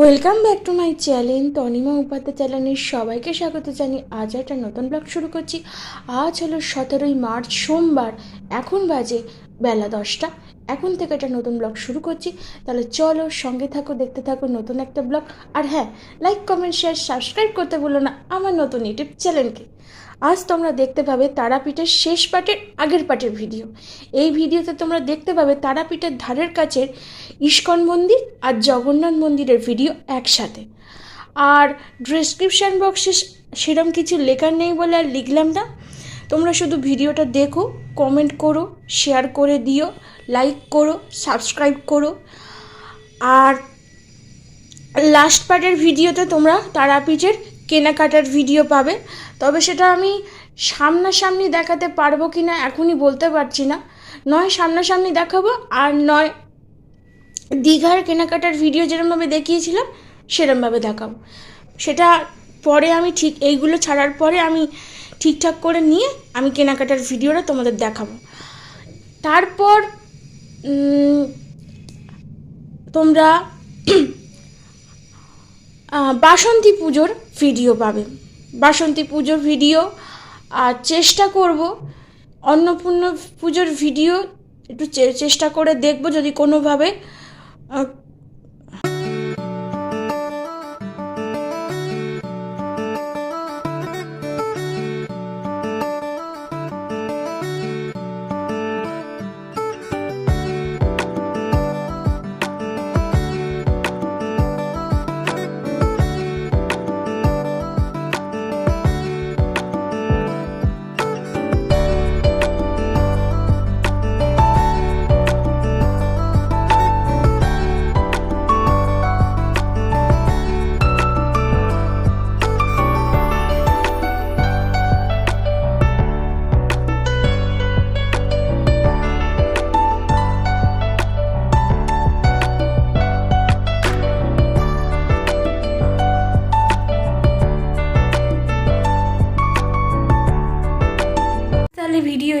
Welcome back to my channel Tanima Upadhyay চ্যানেলের সবাইকে স্বাগত জানি আজ একটা নতুন ব্লগ শুরু করছি। আজ হলো সতেরোই মার্চ, সোমবার, এখন বাজে বেলা দশটা। এখন থেকে একটা নতুন ব্লগ শুরু করছি। তাহলে চলো সঙ্গে থাকো, দেখতে থাকো নতুন একটা ব্লগ আর হ্যাঁ লাইক কমেন্ট শেয়ার সাবস্ক্রাইব করতে ভুলো না আমার নতুন ইউটিউব চ্যানেলকে আজ তোমরা দেখতে পাবে তারাপীঠের শেষ পার্টের আগের পার্টের ভিডিও। এই ভিডিওতে তোমরা দেখতে পাবে তারাপীঠের ধারের কাছের ইস্কন মন্দির আর জগন্নাথ মন্দিরের ভিডিও একসাথে। আর ডিসক্রিপশান বক্সে সেরম কিছু লেখার নেই বলে আর লিখলাম না। তোমরা শুধু ভিডিওটা দেখো কমেন্ট করো শেয়ার করে দিও লাইক করো সাবস্ক্রাইব করো। আর লাস্ট পার্টের ভিডিওতে তোমরা তারাপীঠের কেনাকাটার ভিডিও পাবে তবে সেটা আমি সামনাসামনি দেখাতে পারব কি না এখনই বলতে পারছি না। নয়, সামনাসামনি দেখাবো আর নয়, দীঘার কেনাকাটার ভিডিও যেরমভাবে দেখিয়েছিলাম, সেরমভাবে দেখাবো। সেটা পরে আমি ঠিক, এইগুলো ছাড়ার পরে আমি ঠিকঠাক করে নিয়ে আমি কেনাকাটার ভিডিওটা তোমাদের দেখাবো। তারপর তোমরা বাসন্তী পুজোর ভিডিও পাবে। বাসন্তী পুজোর ভিডিও আর চেষ্টা করব অন্নপূর্ণ পুজোর ভিডিও একটু চেষ্টা করে দেখব যদি কোনোভাবে